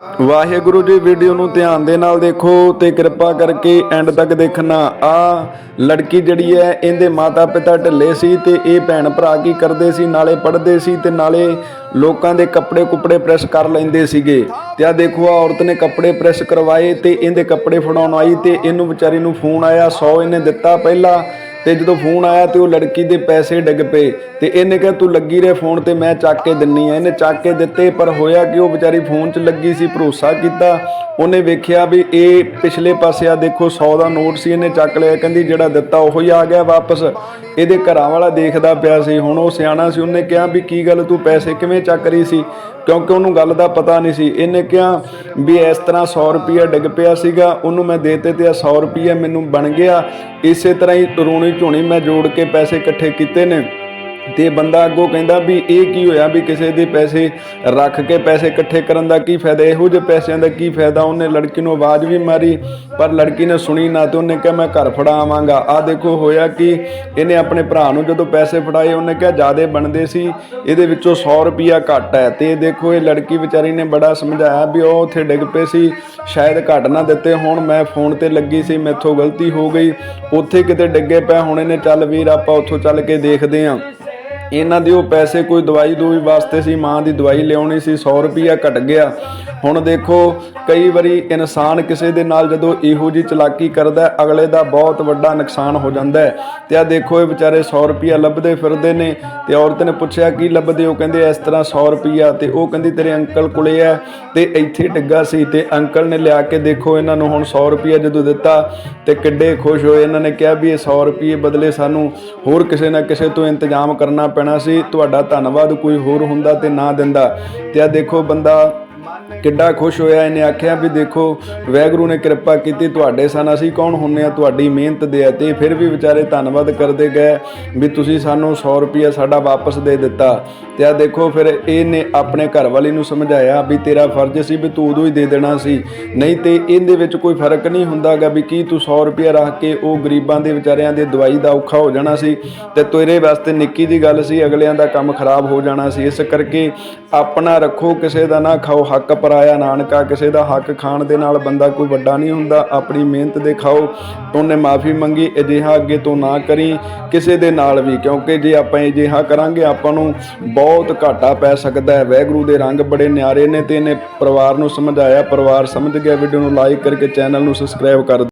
Waheguru ji video ਨੂੰ ਧਿਆਨ ਦੇ ਨਾਲ ਦੇਖੋ ਤੇ ਕਿਰਪਾ ਕਰਕੇ ਐਂਡ ਤੱਕ ਦੇਖਣਾ। ਆ ਲੜਕੀ ਜਿਹੜੀ ਹੈ, ਇਹਦੇ ਮਾਤਾ ਪਿਤਾ ਢਿੱਲੇ ਸੀ ਤੇ ਇਹ ਭੈਣ ਭਰਾ ਕੀ ਕਰਦੇ ਸੀ? ਨਾਲੇ ਪੜ੍ਹਦੇ ਸੀ ਤੇ ਨਾਲੇ ਲੋਕਾਂ ਦੇ ਕੱਪੜੇ ਕੁਪੜੇ ਪ੍ਰੈਸ ਕਰ ਲੈਂਦੇ ਸੀਗੇ। ਤੇ ਆ ਦੇਖੋ ਆ ਔਰਤ ਨੇ ਕੱਪੜੇ ਪ੍ਰੈਸ ਕਰਵਾਏ ਤੇ ਇਹਦੇ ਕੱਪੜੇ ਫੜਾਉਣ ਆਈ ਤੇ ਇਹਨੂੰ ਵਿਚਾਰੀ ਨੂੰ ਫੋਨ ਆਇਆ 100 ਇਹਨੇ ਦਿੱਤਾ ਪਹਿਲਾਂ। ਤੇ ਜਦੋਂ ਫੋਨ ਆਇਆ ਤੇ ਉਹ ਲੜਕੀ ਦੇ ਪੈਸੇ ਡਿੱਗ ਪਏ ਤੇ ਇਹਨੇ ਕਿਹਾ, ਤੂੰ ਲੱਗੀ ਰਹਿ ਫੋਨ ਤੇ, ਮੈਂ ਚੱਕ ਕੇ ਦਿੰਨੀ ਆ। ਇਹਨੇ ਚੱਕ ਕੇ ਦਿੱਤੇ, ਪਰ ਹੋਇਆ ਕਿ ਉਹ ਵਿਚਾਰੀ ਫੋਨ 'ਚ ਲੱਗੀ ਸੀ, ਭਰੋਸਾ ਕੀਤਾ। ਉਹਨੇ ਵੇਖਿਆ ਵੀ ਇਹ ਪਿਛਲੇ ਪਾਸੇ ਆ ਦੇਖੋ 100 ਦਾ ਨੋਟ ਸੀ, ਇਹਨੇ ਚੱਕ ਲਿਆ। ਕਹਿੰਦੀ, ਜਿਹੜਾ ਦਿੱਤਾ, ਉਹ ਹੀ ਆ ਗਿਆ ਵਾਪਸ। ਇਹਦੇ ਘਰਾਂ ਵਾਲਾ ਦੇਖਦਾ ਪਿਆ ਸੀ। ਹੁਣ ਉਹ ਸਿਆਣਾ ਸੀ, ਉਹਨੇ ਕਿਹਾ ਵੀ, ਕੀ ਗੱਲ, ਤੂੰ ਪੈਸੇ ਕਿਵੇਂ ਚੱਕ ਰਹੀ ਸੀ? ਕਿਉਂਕਿ ਉਹਨੂੰ ਗੱਲ ਦਾ ਪਤਾ ਨਹੀਂ ਸੀ। ਇਹਨੇ ਕਿਹਾ ਵੀ ਇਸ ਤਰ੍ਹਾਂ 100 ਰੁਪਿਆ ਡਿੱਗ ਪਿਆ ਸੀਗਾ। ਉਹਨੂੰ ਮੈਂ ਦੇਤੇ ਤੇ ਆ 100 ਰੁਪਿਆ ਮੈਨੂੰ ਬਣ ਗਿਆ। ਇਸੇ ਤਰ੍ਹਾਂ ਹੀ ਰੋਣੀ ਝੋਣੀ ਮੈਂ ਜੋੜ ਕੇ ਪੈਸੇ ਇਕੱਠੇ ਕੀਤੇ ਨੇ। ਤੇ ਬੰਦਾ ਅੱਗੋਂ ਕਹਿੰਦਾ ਵੀ ਇਹ ਕੀ ਹੋਇਆ ਵੀ ਕਿਸੇ ਦੇ ਪੈਸੇ ਰੱਖ ਕੇ ਪੈਸੇ ਇਕੱਠੇ ਕਰਨ ਦਾ ਕੀ ਫਾਇਦਾ? ਇਹੋ ਜਿਹੇ ਪੈਸਿਆਂ ਦਾ ਕੀ ਫਾਇਦਾ? ਉਹਨੇ ਲੜਕੀ ਨੂੰ ਆਵਾਜ਼ ਵੀ ਮਾਰੀ, ਪਰ ਲੜਕੀ ਨੇ ਸੁਣੀ ਨਾ ਤੇ ਉਹਨੇ ਕਿਹਾ, ਮੈਂ ਘਰ ਫੜਾ ਆਵਾਂਗਾ ਆ ਦੇਖੋ ਹੋਇਆ ਕਿ ਇਹਨੇ ਆਪਣੇ ਭਰਾ ਨੂੰ ਜਦੋਂ ਪੈਸੇ ਫੜਾਏ, ਉਹਨੇ ਕਿਹਾ, ਜਿਆਦੇ ਬਣਦੇ ਸੀ, ਇਹਦੇ ਵਿੱਚੋਂ 100 ਰੁਪਿਆ ਘੱਟ ਹੈ। ਤੇ ਦੇਖੋ ਇਹ ਲੜਕੀ ਵਿਚਾਰੀ ਨੇ ਬੜਾ ਸਮਝਾਇਆ ਵੀ ਉਹ ਉੱਥੇ ਡਿੱਗ ਪਏ ਸੀ। ਸ਼ਾਇਦ ਘੱਟ ਨਾ ਦਿੱਤੇ ਹੁਣ, ਮੈਂ ਫੋਨ ਤੇ ਲੱਗੀ ਸੀ, ਮੈਥੋਂ ਗਲਤੀ ਹੋ ਗਈ। ਉੱਥੇ ਕਿਤੇ ਡਿੱਗੇ ਪਿਆ, ਹੁਣ ਇਹਨੇ, ਚੱਲ ਵੀਰ, ਆਪਾਂ ਉੱਥੋਂ ਚੱਲ ਕੇ ਦੇਖਦੇ ਆਂ। ਇਹਨਾਂ ਦੇ ਉਹ ਪੈਸੇ ਕੋਈ ਦਵਾਈ ਦੋਈ ਵਾਸਤੇ ਸੀ, ਮਾਂ ਦੀ ਦਵਾਈ ਲਿਆਉਣੀ ਸੀ 100 ਰੁਪਿਆ ਘਟ ਗਿਆ। ਹੁਣ ਦੇਖੋ, ਕਈ ਵਾਰੀ ਇਨਸਾਨ ਕਿਸੇ ਦੇ ਨਾਲ ਜਦੋਂ ਇਹੋ ਜੀ ਚਲਾਕੀ ਕਰਦਾ ਅਗਲੇ ਦਾ ਬਹੁਤ ਵੱਡਾ ਨੁਕਸਾਨ ਹੋ ਜਾਂਦਾ ਹੈ। ਤੇ ਆ ਦੇਖੋ, ਇਹ ਵਿਚਾਰੇ 100 ਰੁਪਿਆ ਲੱਭਦੇ ਫਿਰਦੇ ਨੇ ਤੇ ਔਰਤ ਨੇ ਪੁੱਛਿਆ, ਕੀ ਲੱਭਦੇ ਹੋ? ਕਹਿੰਦੇ, ਇਸ ਤਰ੍ਹਾਂ 100 ਰੁਪਿਆ ਤੇ ਉਹ ਕਹਿੰਦੀ, ਤੇਰੇ ਅੰਕਲ ਕੋਲੇ ਹੈ। ਤੇ ਇੱਥੇ ਡਿੱਗਾ ਸੀ ਤੇ ਅੰਕਲ ਨੇ ਲਿਆ ਕੇ ਦੇਖੋ, ਇਹਨਾਂ ਨੂੰ ਹੁਣ 100 ਰੁਪਿਆ ਜਦੋਂ ਦਿੱਤਾ ਤੇ ਕਿੱਡੇ ਖੁਸ਼ ਹੋਏ। ਇਹਨਾਂ ਨੇ ਕਿਹਾ ਵੀ ਇਹ 100 ਰੁਪਏ ਬਦਲੇ ਸਾਨੂੰ ਹੋਰ ਕਿਸੇ ਨਾ ਕਿਸੇ ਤੋਂ ਇੰਤਜ਼ਾਮ ਕਰਨਾ ਪੈਣਾ ਸੀ ਤੁਹਾਡਾ ਧੰਨਵਾਦ ਕੋਈ ਹੋਰ ਹੁੰਦਾ ਤੇ ਨਾ ਦਿੰਦਾ। ਤੇ ਆ ਦੇਖੋ ਬੰਦਾ ਕਿੱਡਾ ਖੁਸ਼ ਹੋਇਆ, ਇਹਨੇ ਆਖਿਆ ਵੀ ਦੇਖੋ, ਵੈਗਰੂ ਨੇ ਕਿਰਪਾ ਕੀਤੀ, ਤੁਹਾਡੇ ਸਨ ਅਸੀਂ ਕੌਣ ਹੁੰਨੇ ਆ, ਤੁਹਾਡੀ ਮਿਹਨਤ ਦੇ ਆ ਤੇ ਫਿਰ ਵੀ ਵਿਚਾਰੇ ਧੰਨਵਾਦ ਕਰਦੇ ਗਏ ਵੀ ਤੁਸੀਂ ਸਾਨੂੰ 100 ਰੁਪਿਆ ਸਾਡਾ ਵਾਪਸ ਦੇ ਦਿੱਤਾ। ਤੇ ਆ ਦੇਖੋ, ਫਿਰ ਇਹਨੇ ਆਪਣੇ ਘਰ ਵਾਲੀ ਨੂੰ ਸਮਝਾਇਆ ਵੀ ਤੇਰਾ ਫਰਜ਼ ਸੀ ਵੀ ਤੂੰ ਉਦੋਂ ਹੀ ਦੇ ਦੇਣਾ ਸੀ। ਨਹੀਂ ਤੇ ਇਹਦੇ ਵਿੱਚ ਕੋਈ ਫ਼ਰਕ ਨਹੀਂ ਹੁੰਦਾਗਾ ਵੀ ਕੀ ਤੂੰ 100 ਰੁਪਿਆ ਰੱਖ ਕੇ ਉਹ ਗਰੀਬਾਂ ਦੇ ਵਿਚਾਰਿਆਂ ਦੇ ਦਵਾਈ ਦਾ ਔਖਾ ਹੋ ਜਾਣਾ ਸੀ ਤੇ ਤੇਰੇ ਵਾਸਤੇ ਨਿੱਕੀ ਦੀ ਗੱਲ ਸੀ, ਅਗਲਿਆਂ ਦਾ ਕੰਮ ਖਰਾਬ ਹੋ ਜਾਣਾ ਸੀ। ਇਸ ਕਰਕੇ ਆਪਣਾ ਰੱਖੋ, ਕਿਸੇ ਦਾ ਨਾ ਖਾਓ ਹੱਕ ਪਰਾਇਆ ਨਾਨਕਾ, ਕਿਸੇ ਦਾ ਹੱਕ ਖਾਣ ਦੇ ਨਾਲ ਬੰਦਾ ਕੋਈ ਵੱਡਾ ਨਹੀਂ ਹੁੰਦਾ। ਆਪਣੀ ਮਿਹਨਤ ਦੇ ਖਾਓ ਉਹਨੇ ਮਾਫੀ ਮੰਗੀ, ਅਜਿਹਾ ਅੱਗੇ ਤੋਂ ਨਾ ਕਰੀ ਕਿਸੇ ਦੇ ਨਾਲ ਵੀ। ਕਿਉਂਕਿ ਜੇ ਆਪਾਂ ਅਜਿਹਾ ਕਰਾਂਗੇ, ਆਪਾਂ ਨੂੰ ਬਹੁਤ ਘਾਟਾ ਪੈ ਸਕਦਾ ਹੈ। ਵੈਗਰੂ ਦੇ ਰੰਗ ਬੜੇ ਨਿਆਰੇ ਨੇ ਤੇ ਇਹਨੇ ਪਰਿਵਾਰ ਨੂੰ ਸਮਝਾਇਆ। ਪਰਿਵਾਰ ਸਮਝ ਗਿਆ। ਵੀਡੀਓ ਨੂੰ ਲਾਈਕ ਕਰਕੇ ਚੈਨਲ ਨੂੰ ਸਬਸਕ੍ਰਾਈਬ ਕਰ